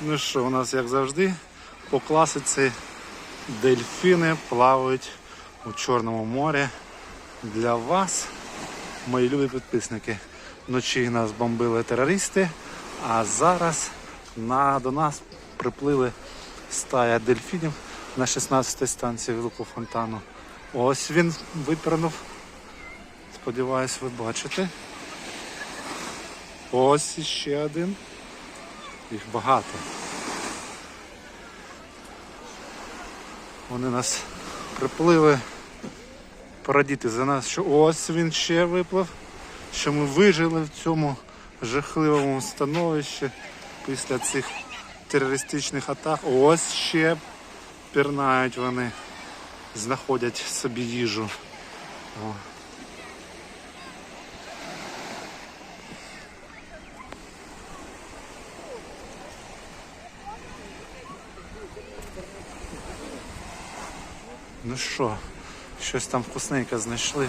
Ну що, у нас як завжди по класиці дельфіни плавають у Чорному морі. Для вас, мої любі підписники. Вночі нас бомбили терористи, а зараз на, до нас приплили стая дельфінів на 16-й станції Великого фонтану. Ось він випірнув. Сподіваюсь, ви бачите. Ось іще один. Їх багато. Вони нас приплили порадіти за нас, що ось він ще виплив, що ми вижили в цьому жахливому становищі після цих терористичних атак. Ось ще пірнають вони, знаходять собі їжу. Ну що, щось там вкусненьке знайшли.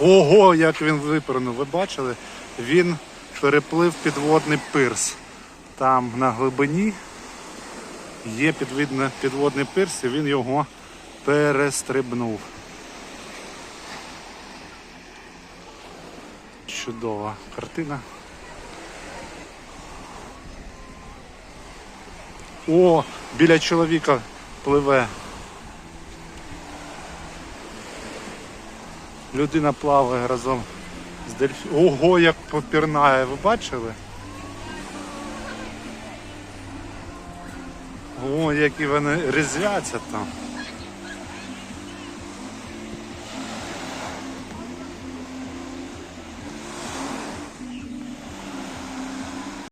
Ого, як він випірнув. Ви бачили? Він переплив підводний пирс. Там на глибині є підводний пирс, і він його перестрибнув. Чудова картина. О, біля чоловіка пливе. Людина плаває разом з дельфіном. Ого, як попірнає, ви бачили? О, які вони резвяться там.